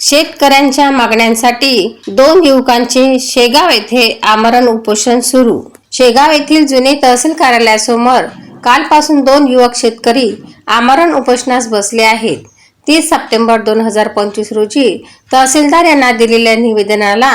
शेतकऱ्यांच्या मागण्यांसाठी दोन युवकांचे शेगाव येथे आमरण उपोषण सुरू. शेगाव येथील जुने तहसील कार्यालयासमोर कालपासून दोन युवक शेतकरी आमरण उपोषणास बसले आहेत. तीस सप्टेंबर दोन हजार पंचवीस रोजी तहसीलदार यांना दिलेल्या निवेदनाला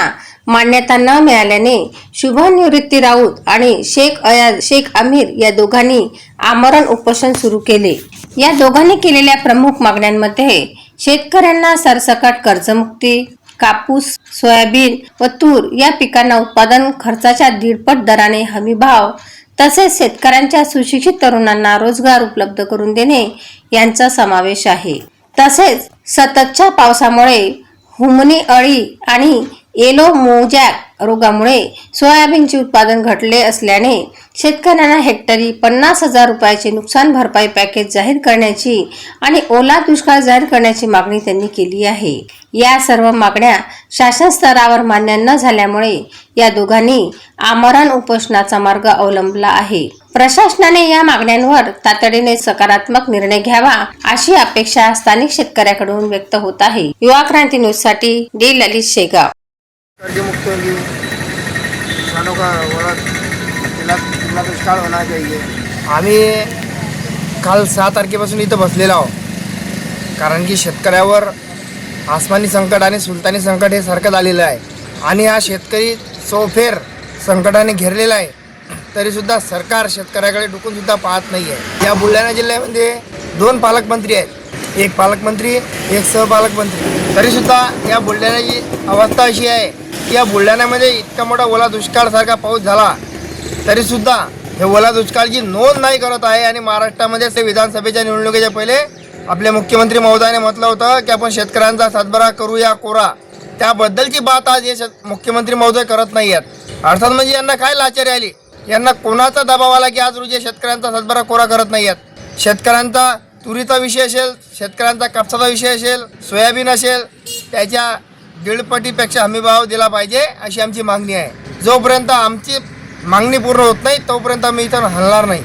मान्यता न मिळाल्याने शुभनिवृत्ती राऊत आणि शेख अयाज शेख अमीर या दोघांनी आमरण उपोषण सुरू केले. या दोघांनी केलेल्या प्रमुख मागण्यांमध्ये शेतकऱ्यांना सरसकट कर्जमुक्ती कापूस सोयाबीन व तूर या पिकांना उत्पादन खर्चाच्या दीडपट दराने हमीभाव तसेच शेतकऱ्यांच्या सुशिक्षित तरुणांना रोजगार उपलब्ध करून देणे यांचा समावेश आहे. तसेच सततच्या पावसामुळे हुमनी अळी आणि येलो मोजॅक रोगामुळे सोयाबीनचे उत्पादन घटले असल्याने शेतकऱ्यांना हेक्टरी पन्नास हजार रुपयाचे नुकसान भरपाई पॅकेज जाहीर करण्याची आणि ओला दुष्काळ जाहीर करण्याची मागणी त्यांनी केली आहे. या सर्व मागण्या शासन स्तरावर मान्य न झाल्यामुळे या दोघांनी आमरण उपोषणाचा मार्ग अवलंबला आहे. प्रशासनाने या मागण्यांवर तातडीने सकारात्मक निर्णय घ्यावा अशी अपेक्षा स्थानिक शेतकऱ्याकडून व्यक्त होत आहे. युवा क्रांती न्यूजसाठी डी ललित शेगाव. कर्जमुक्त होगी। किसानों का बड़ा जिल्हा दुष्काळ होना चाहिए। आम्ही काल सहा तारखेपासून इथं बसलेलो आहोत. कारण की शेतकऱ्यावर आसमानी संकट आणि सुलतानी संकट हे सारखं आलेलं आहे. आणि हा शेतकरी चौफेर संकटाने घेरलेला आहे. तरीसुद्धा सरकार शेतकऱ्याकडे डुकूनसुद्धा पाहत नाही आहे या बुलढाणा जिल्ह्यामध्ये दोन पालकमंत्री आहेत. एक पालकमंत्री एक सहपालकमंत्री. तरीसुद्धा या बुलढाण्याची अवस्था अशी आहे या बुलढाण्यामध्ये इतका मोठा ओला दुष्काळसारखा पाऊस झाला तरीसुद्धा हे ओला दुष्काळची नोंद नाही करत आहे. आणि महाराष्ट्रामध्ये ते विधानसभेच्या निवडणुकीच्या पहिले आपले मुख्यमंत्री महोदयाने म्हटलं होतं की आपण शेतकऱ्यांचा सातबारा करूया कोरा. त्याबद्दलची बात आज हे शेत- मुख्यमंत्री महोदय करत नाही आहेत अर्थात म्हणजे यांना काय लाचारी आली? यांना कोणाचा दबाव आला की आज रोजी शेतकऱ्यांचा सातबारा कोरा करत नाही आहेत शेतकऱ्यांचा तुरीचा विषय असेल शेतकऱ्यांचा कापसाचा विषय असेल सोयाबीन असेल त्याच्या दीडपटीपेक्षा हमीभाव दिला पाहिजे अशी आमची मागणी आहे. जोपर्यंत आमची मागणी पूर्ण होत नाही तोपर्यंत आम्ही इथं हलणार नाही.